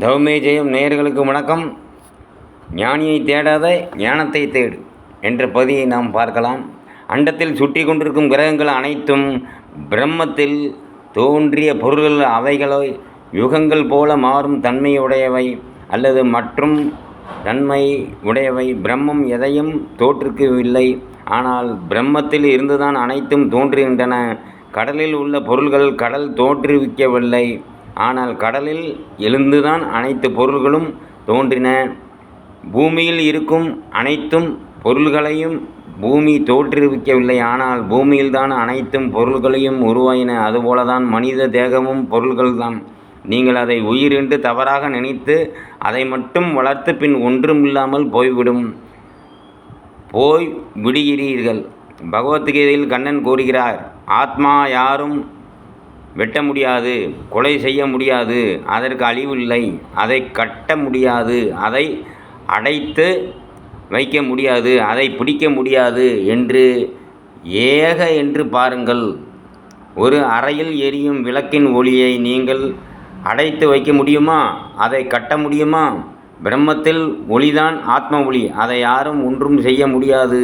தவமே ஜெயம் நேயர்களுக்கு வணக்கம். ஞானியை தேடாத ஞானத்தை தேடு என்ற பகுதியை நாம் பார்க்கலாம். அண்டத்தில் சுற்றி கொண்டிருக்கும் கிரகங்கள் அனைத்தும் பிரம்மத்தில் தோன்றிய பொருள்கள் அவைகளை யுகங்கள் போல மாறும் தன்மையுடையவை அல்லது மற்றும் தன்மை உடையவை. பிரம்மம் எதையும் தோற்றுக்கவில்லை. ஆனால் பிரம்மத்தில் இருந்துதான் அனைத்தும் தோன்றுகின்றன. கடலில் உள்ள பொருள்கள் கடல் தோற்றுவிக்கவில்லை. ஆனால் கடலில் எழுந்துதான் அனைத்து பொருள்களும் தோன்றின. பூமியில் இருக்கும் அனைத்தும் பொருள்களையும் பூமி தோற்றுவிக்கவில்லை. ஆனால் பூமியில்தான் அனைத்தும் பொருள்களையும் உருவாயின. அதுபோலதான் மனித தேகமும் பொருள்கள்தான். நீங்கள் அதை உயிர் என்று தவறாக நினைத்து அதை மட்டும் வளர்த்து பின் ஒன்றும் இல்லாமல் போய்விடும். போய் விடுகிறீர்கள். பகவத்கீதையில் கண்ணன் கூறுகிறார் ஆத்மா யாரும் வெட்ட முடியாது கொலை செய்ய முடியாது அதற்கு அழிவில்லை அதை கட்ட முடியாது அதை அடைத்து வைக்க முடியாது அதை பிடிக்க முடியாது என்று ஏக என்று பாருங்கள். ஒரு அறையில் எரியும் விளக்கின் ஒளியை நீங்கள் அடைத்து வைக்க முடியுமா? அதை கட்ட முடியுமா? பிரம்மத்தில் ஒளிதான் ஆத்ம ஒளி அதை யாரும் ஒன்றும் செய்ய முடியாது.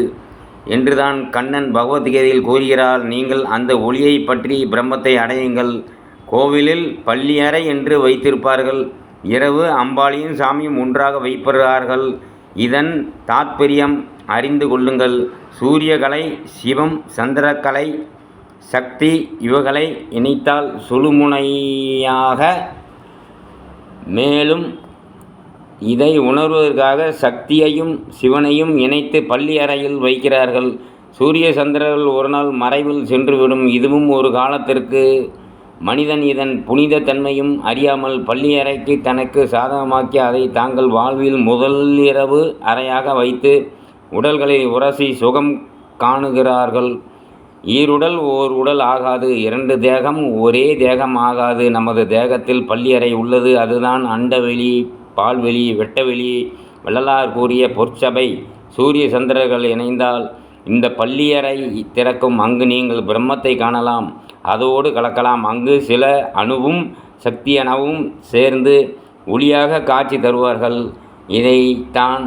என்றுதான் கண்ணன் பகவத்கீதையில் கூறுகிறார் நீங்கள் அந்த ஒளியை பற்றி பிரம்மத்தை அடையுங்கள். கோவிலில் பள்ளியறை என்று வைத்திருப்பார்கள். இரவு அம்பாளியும் சாமியும் ஒன்றாக வைப்பார்கள் இதன் தாத்பரியம் அறிந்து கொள்ளுங்கள். சூரியகலை சிவம் சந்திரக்கலை சக்தி இவைகளை இணைத்தால் சுழுமுனையாக மேலும் இதை உணர்வதற்காக சக்தியையும் சிவனையும் இணைத்து பள்ளி அறையில் வைக்கிறார்கள். சூரிய சந்திரர்கள் ஒரு நாள் மறைவில் சென்றுவிடும். இதுவும் ஒரு காலத்திற்கு மனிதன் இதன் புனித தன்மையும் அறியாமல் பள்ளி அறைக்கு தனக்கு சாதகமாக்கி அதை தாங்கள் வாழ்வில் முதலிரவு அறையாக வைத்து உடல்களை உரசி சுகம் காணுகிறார்கள். ஈருடல் ஓர் உடல் ஆகாது. இரண்டு தேகம் ஒரே தேகம் ஆகாது. நமது தேகத்தில் பள்ளியறை உள்ளது. அதுதான் அண்டவெளி. பால்வெளி வெட்டவெளி வள்ளலார் கூறிய பொற்சபை சூரிய சந்திரர்கள் இணைந்தால் இந்த பள்ளியறை திறக்கும் அங்கு நீங்கள் பிரம்மத்தை காணலாம். அதோடு கலக்கலாம். அங்கு சில அணுவும் சக்தியனவும் சேர்ந்து ஒளியாக காட்சி தருவார்கள். இதைத்தான்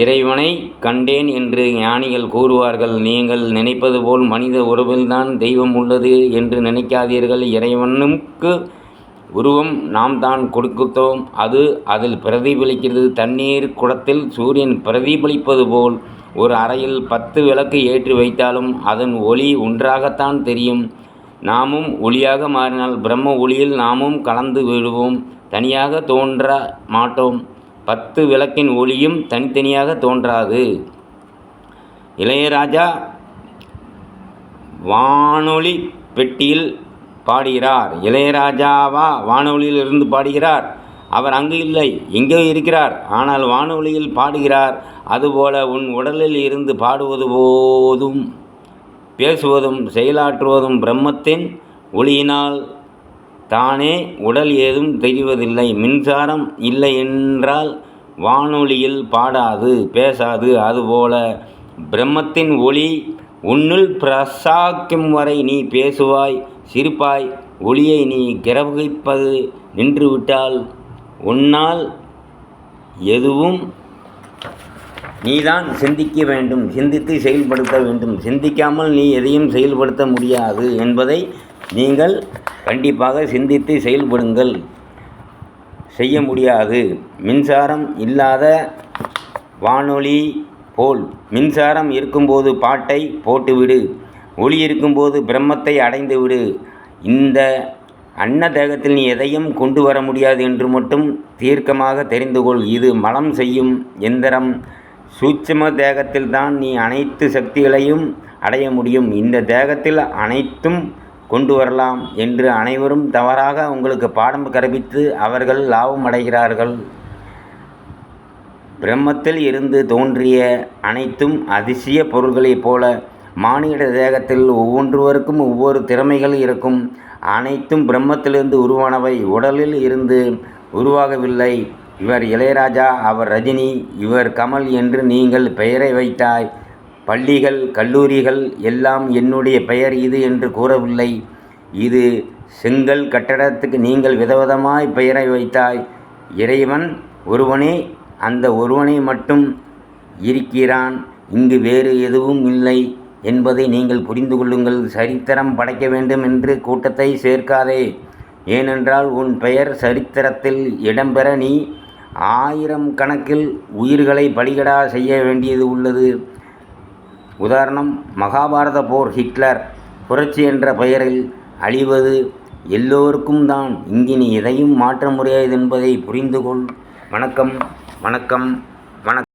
இறைவனை கண்டேன் என்று ஞானிகள் கூறுவார்கள். நீங்கள் நினைப்பது போல் மனித உறவில்தான் தெய்வம் உள்ளது என்று நினைக்காதீர்கள். இறைவனுக்கு உருவம் நாம் தான் கொடுத்தோம் அது அதில் பிரதிபலிக்கிறது. தண்ணீர் குடத்தில் சூரியன் பிரதிபலிப்பது போல் ஒரு அறையில் பத்து விளக்கு ஏற்றி வைத்தாலும் அதன் ஒளி ஒன்றாகத்தான் தெரியும். நாமும் ஒளியாக மாறினால் பிரம்ம ஒளியில் நாமும் கலந்து விடுவோம் தனியாக தோன்ற மாட்டோம். பத்து விளக்கின் ஒளியும் தனித்தனியாக தோன்றாது. இளையராஜா வானொலி பெட்டியில் பாடுகிறார். இளையராஜாவா வானொலியில் இருந்து பாடுகிறார். அவர் அங்கு இல்லை எங்கே இருக்கிறார்? ஆனால் வானொலியில் பாடுகிறார். அதுபோல உன் உடலில் இருந்து பாடுவது போதும். பேசுவதும் செயலாற்றுவதும் பிரம்மத்தின் ஒளியினால் தானே உடல் ஏதும் தெரிவதில்லை. மின்சாரம் இல்லை என்றால் வானொலியில் பாடாது பேசாது. அதுபோல பிரம்மத்தின் ஒளி உன்னுள் பிரசாக்கும் வரை நீ பேசுவாய். சிரிப்பாய் ஒளியை நீ கிரவகிப்பது நின்றுவிட்டால் உன்னால் எதுவும் நீதான் சிந்திக்க வேண்டும் சிந்தித்து செயல்படுத்த வேண்டும். சிந்திக்காமல் நீ எதையும் செயல்படுத்த முடியாது என்பதை நீங்கள் கண்டிப்பாக சிந்தித்து செயல்படுங்கள். செய்ய முடியாது. மின்சாரம் இல்லாத வானொலி போல் மின்சாரம் இருக்கும்போது பாட்டை போட்டுவிடு. ஒளி இருக்கும்போது பிரம்மத்தை அடைந்து விடு. இந்த அன்ன தேகத்தில் நீ எதையும் கொண்டு வர முடியாது என்று மட்டும் தீர்க்கமாக தெரிந்து கொள். இது மலம் செய்யும் எந்திரம். சூட்சம தேகத்தில் தான் நீ அனைத்து சக்திகளையும் அடைய முடியும். இந்த தேகத்தில் அனைத்தும் கொண்டு வரலாம் என்று அனைவரும் தவறாக உங்களுக்கு பாடம் கற்பித்து அவர்கள் லாபம் அடைகிறார்கள். பிரம்மத்தில் இருந்து தோன்றிய அனைத்தும் அதிசய பொருள்களைப் போல மானிட தேகத்தில் ஒவ்வொன்றுவருக்கும் ஒவ்வொரு திறமைகள் இருக்கும். அனைத்தும் பிரம்மத்திலிருந்து உருவானவை. உடலில் இருந்து உருவாகவில்லை. இவர் இளையராஜா அவர் ரஜினி இவர் கமல் என்று நீங்கள் பெயரை வைத்தாய். பள்ளிகள் கல்லூரிகள் எல்லாம் என்னுடைய பெயர் இது என்று கூறவில்லை. இது செங்கல் கட்டடத்துக்கு நீங்கள் விதவிதமாய் பெயரை வைத்தாய். இறைவன் ஒருவனே அந்த ஒருவனே மட்டும் இருக்கிறான். இங்கு வேறு எதுவும் இல்லை. என்பதை நீங்கள் புரிந்து கொள்ளுங்கள். சரித்திரம் படைக்க வேண்டும் என்று கூட்டத்தை சேர்க்காதே. ஏனென்றால் உன் பெயர் சரித்திரத்தில் இடம்பெற நீ ஆயிரம் கணக்கில் உயிர்களை பலிகடா செய்ய வேண்டியது உள்ளது. உதாரணம் மகாபாரத போர் ஹிட்லர் புரட்சி என்ற பெயரில் அழிவது எல்லோருக்கும் தான். இங்கு நீ எதையும் மாற்ற முடியாது என்பதை புரிந்து கொள். வணக்கம் வணக்கம் வணக்கம்.